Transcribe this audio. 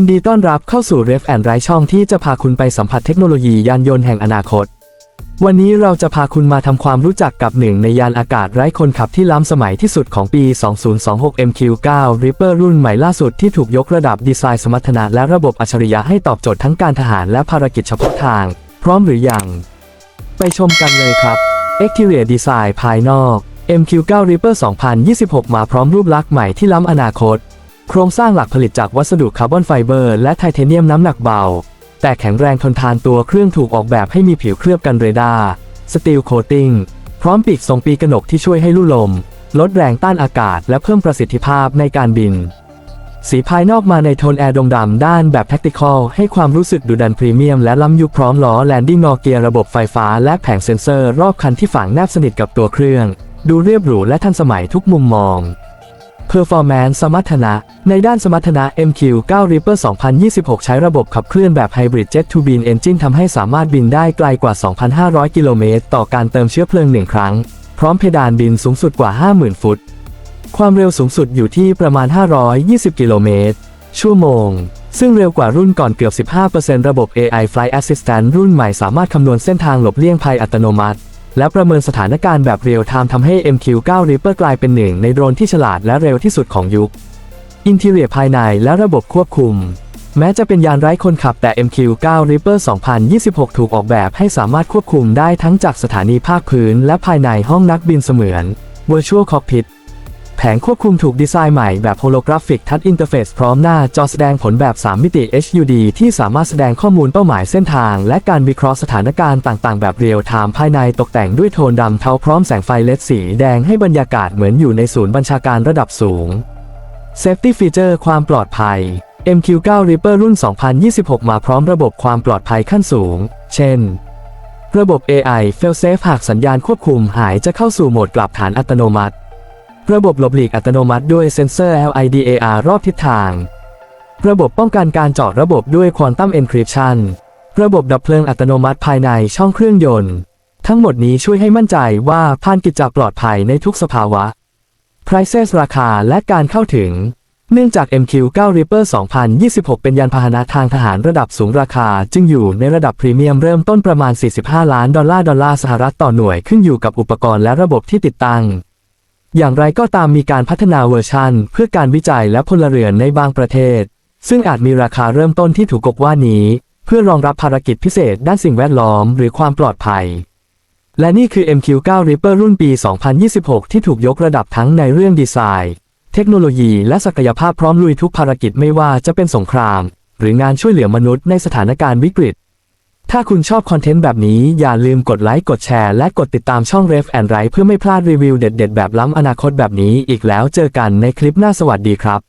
ินดีต้อนรับเข้าสู่ Ref and Ride ช่องที่จะพาคุณไปสัมผัสเทคโนโลยียานยนต์แห่งอนาคต วันนี้เราจะพาคุณมาทำความรู้จักกับหนึ่งในยานอากาศไร้คนขับที่ล้ำสมัยที่สุดของปี 2026 MQ9 Reaper รุ่นใหม่ล่าสุดที่ถูกยกระดับดีไซน์สมรรถนะและระบบอัจฉริยะให้ตอบโจทย์ทั้งการทหารและภารกิจเฉพาะทาง พร้อมหรือยัง ไปชมกันเลยครับ Exterior Design ภายนอก MQ9 Reaper 2026 มาพร้อมรูปลักษณ์ใหม่ที่ล้ำอนาคต โครงสร้างหลักผลิตจากวัสดุคาร์บอนไฟเบอร์และไทเทเนียมน้ำหนักเบา แต่แข็งแรงทนทานตัวเครื่องถูกออกแบบให้มีผิวเคลือบกันเรดาร์สตีลโคตติ้งพร้อมปีกทรงปีกนกที่ช่วยให้ลู่ลม ลดแรงต้านอากาศและเพิ่มประสิทธิภาพในการบิน สีภายนอกมาในโทนแอร์ดงดำด้านแบบแท็กติคอลให้ความรู้สึกดุดันพรีเมียมและล้ำยุคพร้อมล้อแลนดิ้งงอเกียร์ระบบไฟฟ้าและแผงเซ็นเซอร์รอบคันที่ฝังแนบสนิทกับตัวเครื่อง ดูเรียบหรูและทันสมัยทุกมุมมอง Performance สมรรถนะ ในด้านสมรรถนะ MQ9 Reaper 2026 ใช้ระบบขับเคลื่อนแบบ Hybrid Jet to Beam Engine ทำให้สามารถบินได้ไกลกว่า 2,500 กิโลเมตร ต่อการเติมเชื้อเพลิงหนึ่งครั้ง พร้อมเพดานบินสูงสุดกว่า 50,000 ฟุต ความเร็วสูงสุดอยู่ที่ประมาณ 520 กิโลเมตร ชั่วโมง ซึ่งเร็วกว่ารุ่นก่อนเกือบ 15%ระบบ AI Flight Assistant รุ่นใหม่สามารถคำนวณเส้นทางหลบเลี่ยงภัยอัตโนมัติ และประเมินสถานการณ์แบบเรียลไทม์ทำให้ MQ9 Reaper กลายเป็นหนึ่งในโดรนที่ฉลาดและเร็วที่สุดของยุค อินทีเรียภายในและระบบควบคุม แม้จะเป็นยานไร้คนขับแต่ MQ9 Reaper 2026 ถูกออกแบบให้สามารถควบคุมได้ทั้งจากสถานีภาคพื้น และภายในห้องนักบินเสมือน Virtual Cockpit แผงควบคุมถูกดีไซน์ใหม่แบบ Holographic Touch Interface พร้อมหน้าจอแสดงผลแบบ 3 มิติ HUD ที่สามารถแสดงข้อมูลเป้าหมายเส้นทาง และการวิเคราะห์สถานการณ์ต่างๆ แบบเรียลไทม์ภายในตกแต่งด้วยโทนดำเทาพร้อมแสงไฟเลดสีแดงให้บรรยากาศเหมือนอยู่ในศูนย์บัญชาการระดับสูง Safety Feature ความปลอดภัย MQ9 Reaper รุ่น 2026 มาพร้อมระบบความปลอดภัยขั้นสูง เช่น ระบบ AI Failsafe หากสัญญาณควบคุมหายจะเข้าสู่โหมดกลับฐานอัตโนมัติ ระบบหลบหลีกอัตโนมัติด้วยเซ็นเซอร์ LIDAR รอบทิศทาง ระบบป้องกันการเจาะระบบด้วย Quantum Encryption ระบบดับเพลิงอัตโนมัติภายในช่องเครื่องยนต์ ทั้งหมดนี้ช่วยให้มั่นใจว่าพานกิจจะปลอดภัยในทุกสภาวะ Prices ราคาและการเข้าถึง เนื่องจาก MQ9 Reaper 2026 เป็นยานพาหนะทางทหารระดับสูงราคา จึงอยู่ในระดับพรีเมียมเริ่มต้นประมาณ 45 ล้านดอลลาร์ดอลลาร์สหรัฐต่อหน่วยขึ้นอยู่กับอุปกรณ์และระบบที่ติดตั้ง อย่างไรก็ตามมีการพัฒนาเวอร์ชันเพื่อการวิจัยและพลเรือนในบางประเทศ ซึ่งอาจมีราคาเริ่มต้นที่ถูกกว่านี้ เพื่อรองรับภารกิจพิเศษด้านสิ่งแวดล้อมหรือความปลอดภัย และนี่คือ MQ9 Reaper รุ่นปี 2026 ที่ถูกยกระดับทั้งในเรื่องดีไซน์ เทคโนโลยีและศักยภาพพร้อมลุยทุกภารกิจไม่ว่าจะเป็นสงคราม หรืองานช่วยเหลือมนุษย์ในสถานการณ์วิกฤต ถ้าคุณชอบคอนเทนต์แบบนี้อย่าลืมกดไลค์กดแชร์และกดติดตามช่อง Ref and Right เพื่อไม่พลาดรีวิวเด็ด ๆ แบบล้ำอนาคตแบบนี้อีกแล้วเจอกันในคลิปหน้าสวัสดีครับ